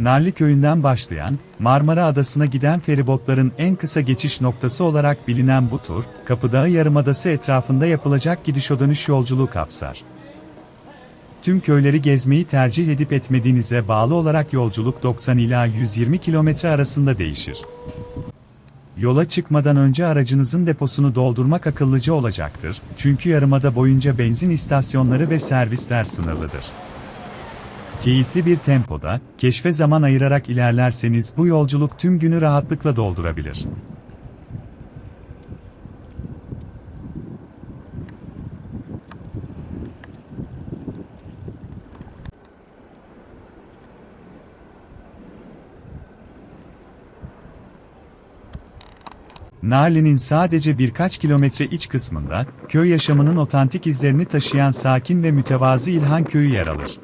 Narlı köyünden başlayan, Marmara Adası'na giden feribotların en kısa geçiş noktası olarak bilinen bu tur, Kapıdağı Yarımadası etrafında yapılacak gidiş o dönüş yolculuğu kapsar. Tüm köyleri gezmeyi tercih edip etmediğinize bağlı olarak yolculuk 90 ila 120 kilometre arasında değişir. Yola çıkmadan önce aracınızın deposunu doldurmak akıllıca olacaktır, çünkü yarımada boyunca benzin istasyonları ve servisler sınırlıdır. Keyifli bir tempoda, keşfe zaman ayırarak ilerlerseniz bu yolculuk tüm günü rahatlıkla doldurabilir. Narli'nin sadece birkaç kilometre iç kısmında, köy yaşamının otantik izlerini taşıyan sakin ve mütevazı İlhan Köyü yer alır.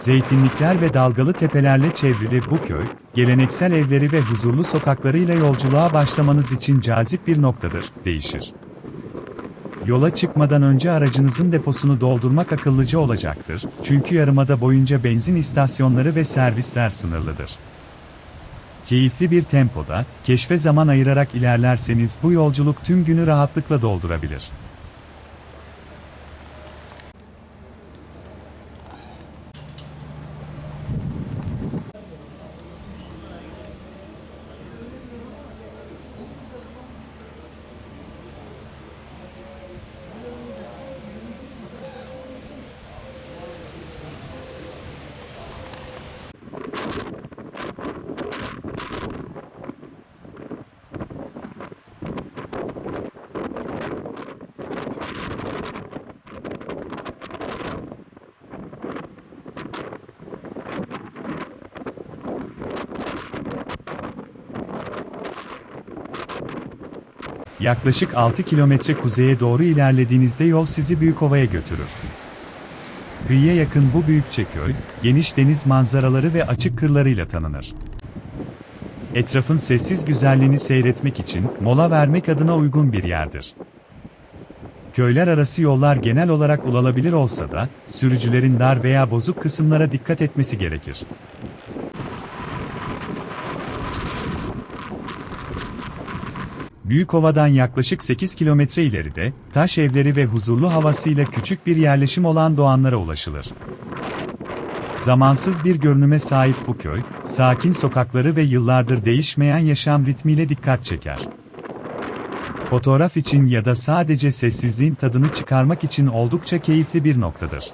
Zeytinlikler ve dalgalı tepelerle çevrili bu köy, geleneksel evleri ve huzurlu sokaklarıyla yolculuğa başlamanız için cazip bir noktadır, değişir. Yola çıkmadan önce aracınızın deposunu doldurmak akıllıca olacaktır, çünkü yarımada boyunca benzin istasyonları ve servisler sınırlıdır. Keyifli bir tempoda, keşfe zaman ayırarak ilerlerseniz bu yolculuk tüm günü rahatlıkla doldurabilir. Yaklaşık 6 kilometre kuzeye doğru ilerlediğinizde yol sizi Büyükova'ya götürür. Kıyıya yakın bu büyükçe köy, geniş deniz manzaraları ve açık kırlarıyla tanınır. Etrafın sessiz güzelliğini seyretmek için mola vermek adına uygun bir yerdir. Köyler arası yollar genel olarak ulaşılabilir olsa da, sürücülerin dar veya bozuk kısımlara dikkat etmesi gerekir. Büyükova'dan yaklaşık 8 kilometre ileride, taş evleri ve huzurlu havasıyla küçük bir yerleşim olan Doğanlara ulaşılır. Zamansız bir görünüme sahip bu köy, sakin sokakları ve yıllardır değişmeyen yaşam ritmiyle dikkat çeker. Fotoğraf için ya da sadece sessizliğin tadını çıkarmak için oldukça keyifli bir noktadır.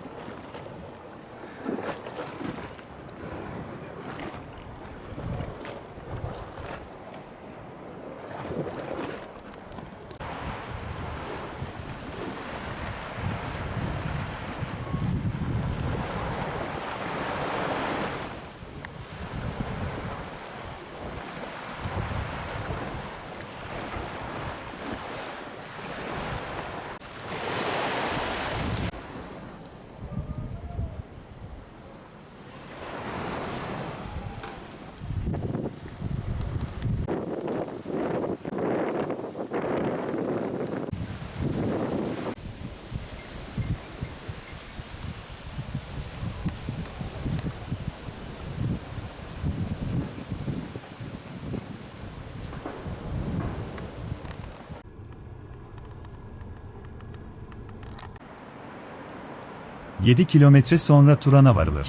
...7 kilometre sonra Turan'a varılır.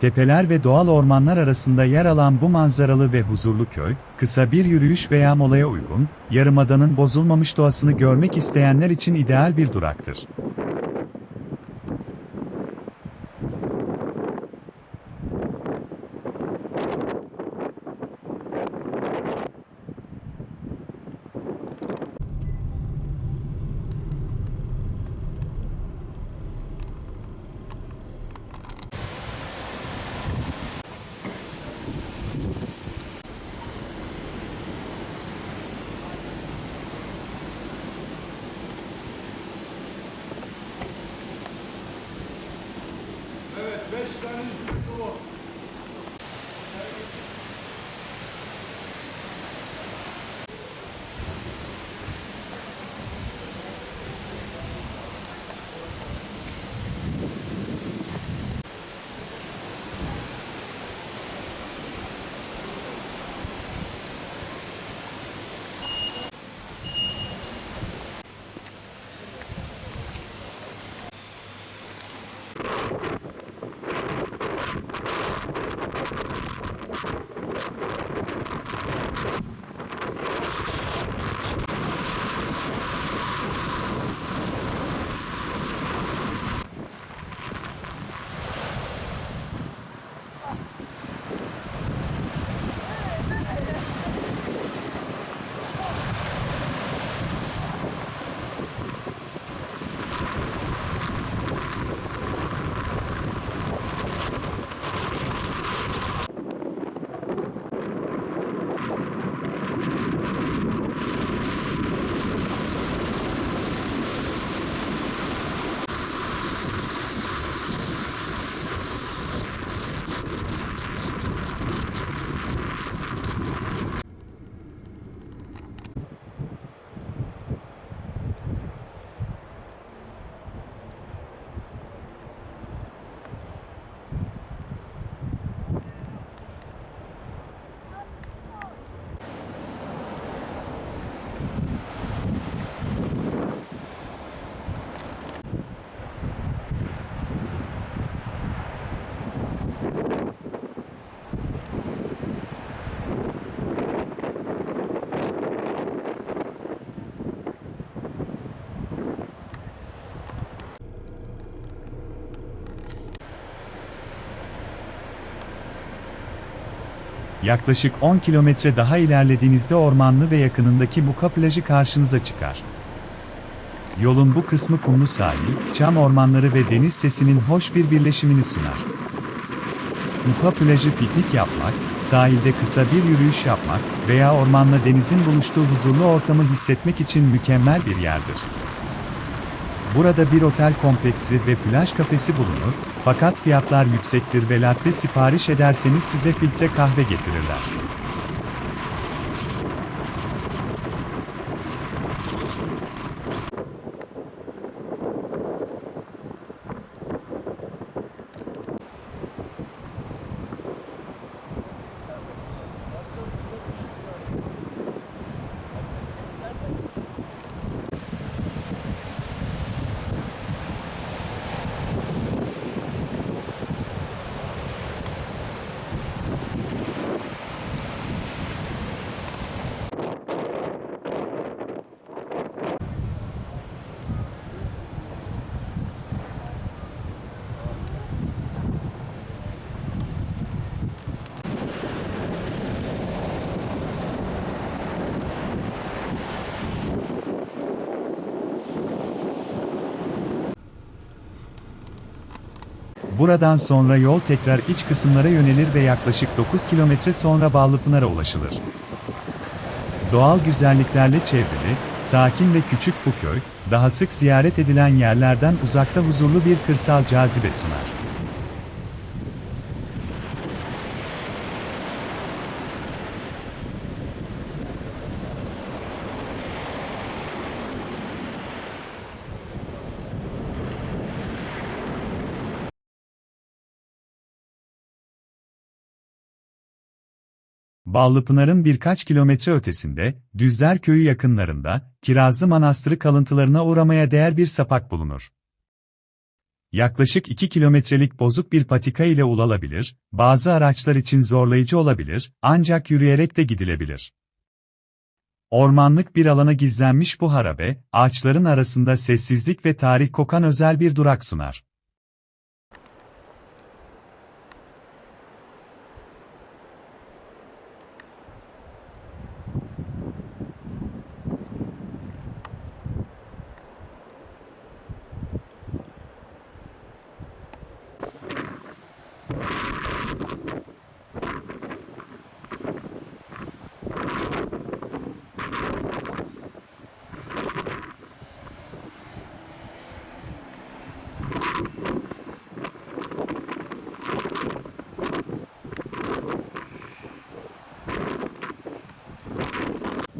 Tepeler ve doğal ormanlar arasında yer alan bu manzaralı ve huzurlu köy, kısa bir yürüyüş veya molaya uygun, yarımadanın bozulmamış doğasını görmek isteyenler için ideal bir duraktır. Yaklaşık 10 kilometre daha ilerlediğinizde ormanlı ve yakınındaki Muka plajı karşınıza çıkar. Yolun bu kısmı kumlu sahil, çam ormanları ve deniz sesinin hoş bir birleşimini sunar. Muka plajı piknik yapmak, sahilde kısa bir yürüyüş yapmak veya ormanla denizin buluştuğu huzurlu ortamı hissetmek için mükemmel bir yerdir. Burada bir otel kompleksi ve plaj kafesi bulunur, fakat fiyatlar yüksektir ve latte sipariş ederseniz size filtre kahve getirirler. Buradan sonra yol tekrar iç kısımlara yönelir ve yaklaşık 9 kilometre sonra Ballıpınar'a ulaşılır. Doğal güzelliklerle çevrili, sakin ve küçük bu köy, daha sık ziyaret edilen yerlerden uzakta huzurlu bir kırsal cazibe sunar. Ballıpınar'ın birkaç kilometre ötesinde, Düzler Köyü yakınlarında, Kirazlı Manastırı kalıntılarına uğramaya değer bir sapak bulunur. Yaklaşık 2 kilometrelik bozuk bir patika ile ulaşılabilir, bazı araçlar için zorlayıcı olabilir, ancak yürüyerek de gidilebilir. Ormanlık bir alana gizlenmiş bu harabe, ağaçların arasında sessizlik ve tarih kokan özel bir durak sunar.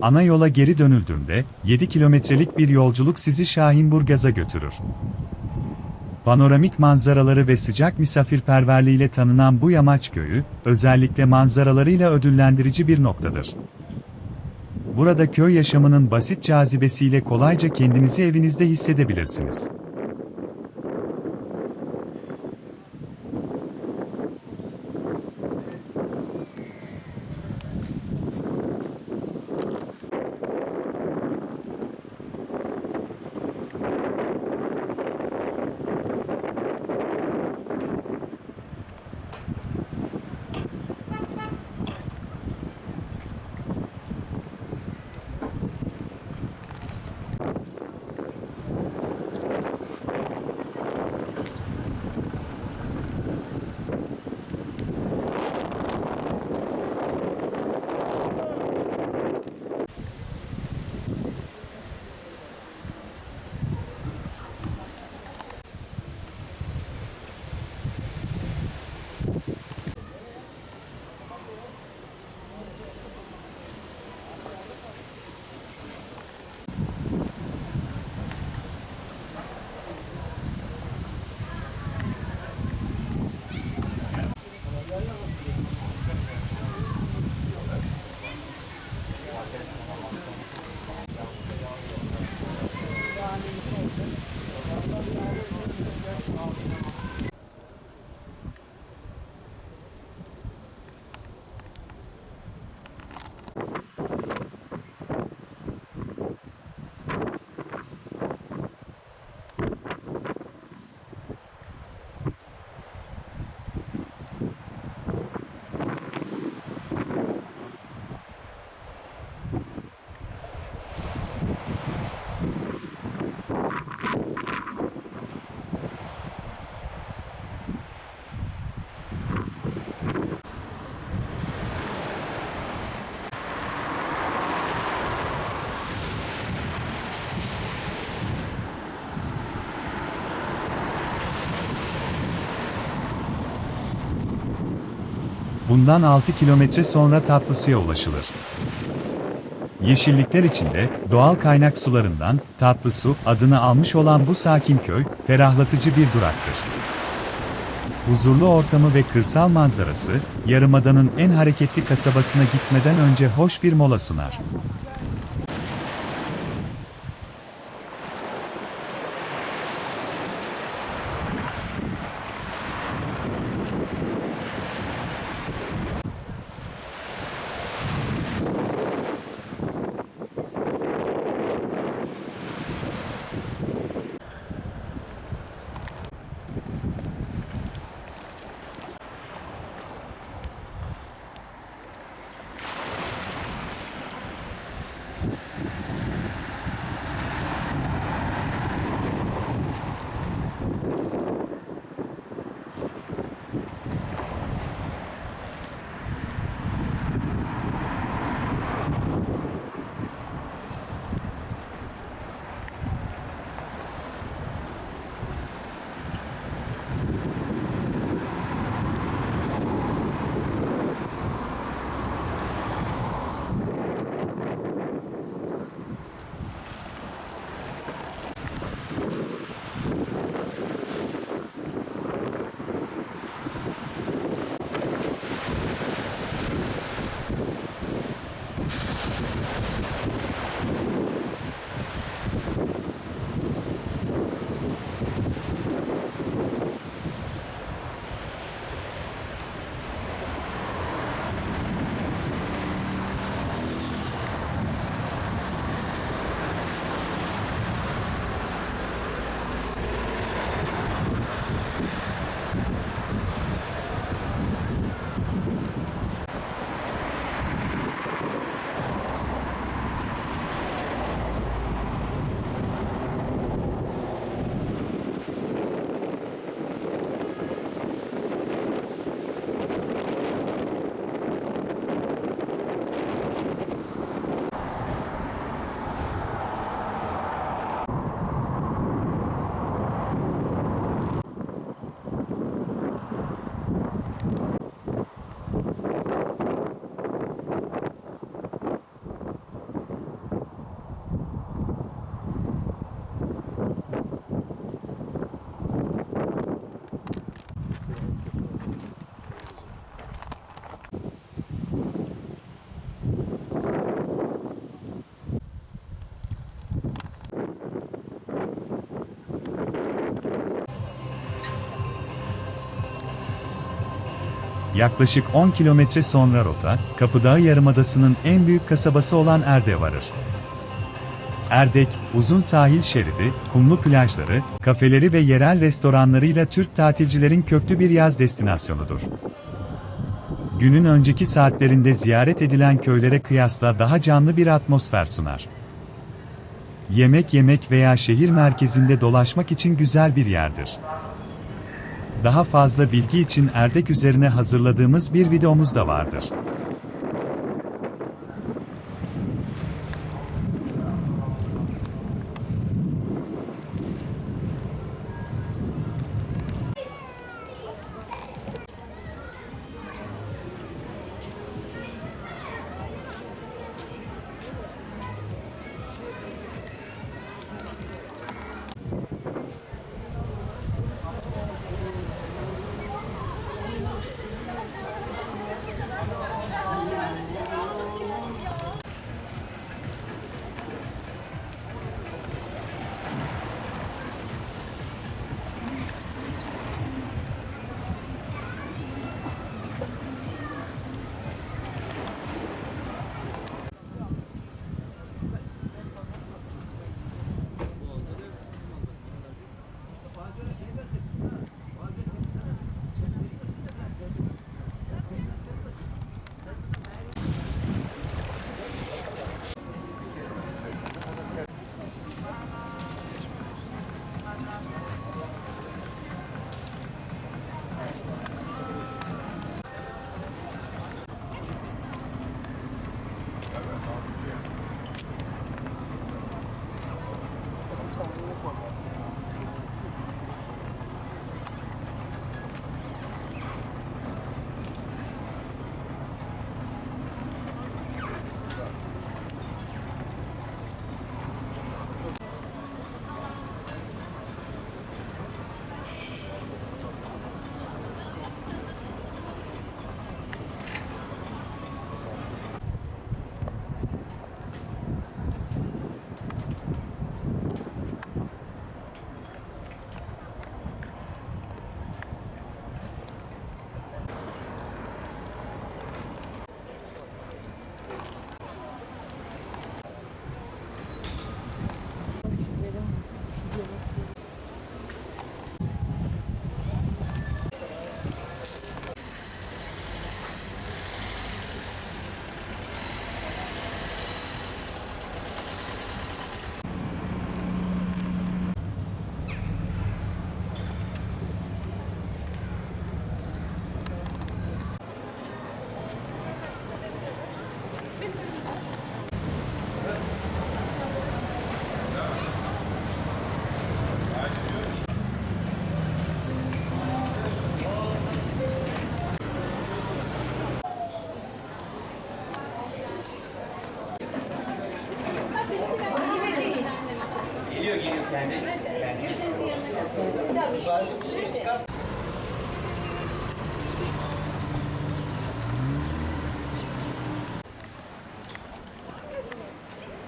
Ana yola geri dönüldüğünde, 7 kilometrelik bir yolculuk sizi Şahinburgaz'a götürür. Panoramik manzaraları ve sıcak misafirperverliğiyle tanınan bu yamaç köyü, özellikle manzaralarıyla ödüllendirici bir noktadır. Burada köy yaşamının basit cazibesiyle kolayca kendinizi evinizde hissedebilirsiniz. Bundan 6 kilometre sonra Tatlısu'ya ulaşılır. Yeşillikler içinde, doğal kaynak sularından, Tatlısu adını almış olan bu sakin köy, ferahlatıcı bir duraktır. Huzurlu ortamı ve kırsal manzarası, Yarımada'nın en hareketli kasabasına gitmeden önce hoş bir mola sunar. Yaklaşık 10 kilometre sonra rota, Kapıdağ Yarımadası'nın en büyük kasabası olan Erdek'e varır. Erdek, uzun sahil şeridi, kumlu plajları, kafeleri ve yerel restoranlarıyla Türk tatilcilerin köklü bir yaz destinasyonudur. Günün önceki saatlerinde ziyaret edilen köylere kıyasla daha canlı bir atmosfer sunar. Yemek yemek veya şehir merkezinde dolaşmak için güzel bir yerdir. Daha fazla bilgi için Erdek üzerine hazırladığımız bir videomuz da vardır.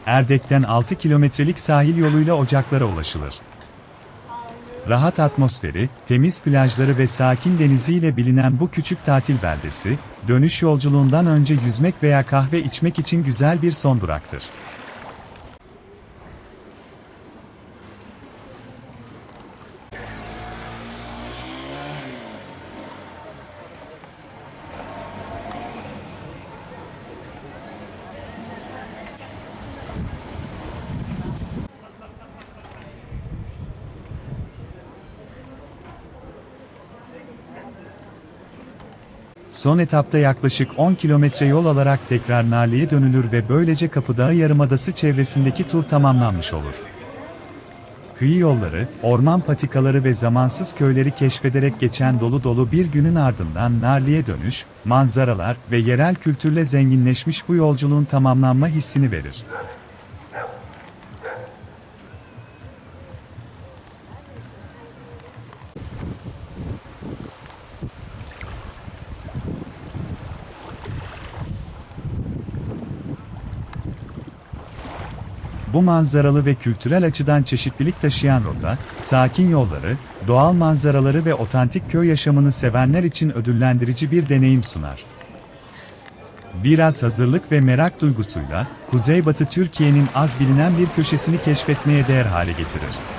Erdek'ten 6 kilometrelik sahil yoluyla ocaklara ulaşılır. Rahat atmosferi, temiz plajları ve sakin deniziyle bilinen bu küçük tatil beldesi, dönüş yolculuğundan önce yüzmek veya kahve içmek için güzel bir son duraktır. Son etapta yaklaşık 10 kilometre yol alarak tekrar Narli'ye dönülür ve böylece Kapıdağ Yarımadası çevresindeki tur tamamlanmış olur. Kıyı yolları, orman patikaları ve zamansız köyleri keşfederek geçen dolu dolu bir günün ardından Narli'ye dönüş, manzaralar ve yerel kültürle zenginleşmiş bu yolculuğun tamamlanma hissini verir. Bu manzaralı ve kültürel açıdan çeşitlilik taşıyan rota, sakin yolları, doğal manzaraları ve otantik köy yaşamını sevenler için ödüllendirici bir deneyim sunar. Biraz hazırlık ve merak duygusuyla, Kuzeybatı Türkiye'nin az bilinen bir köşesini keşfetmeye değer hale getirir.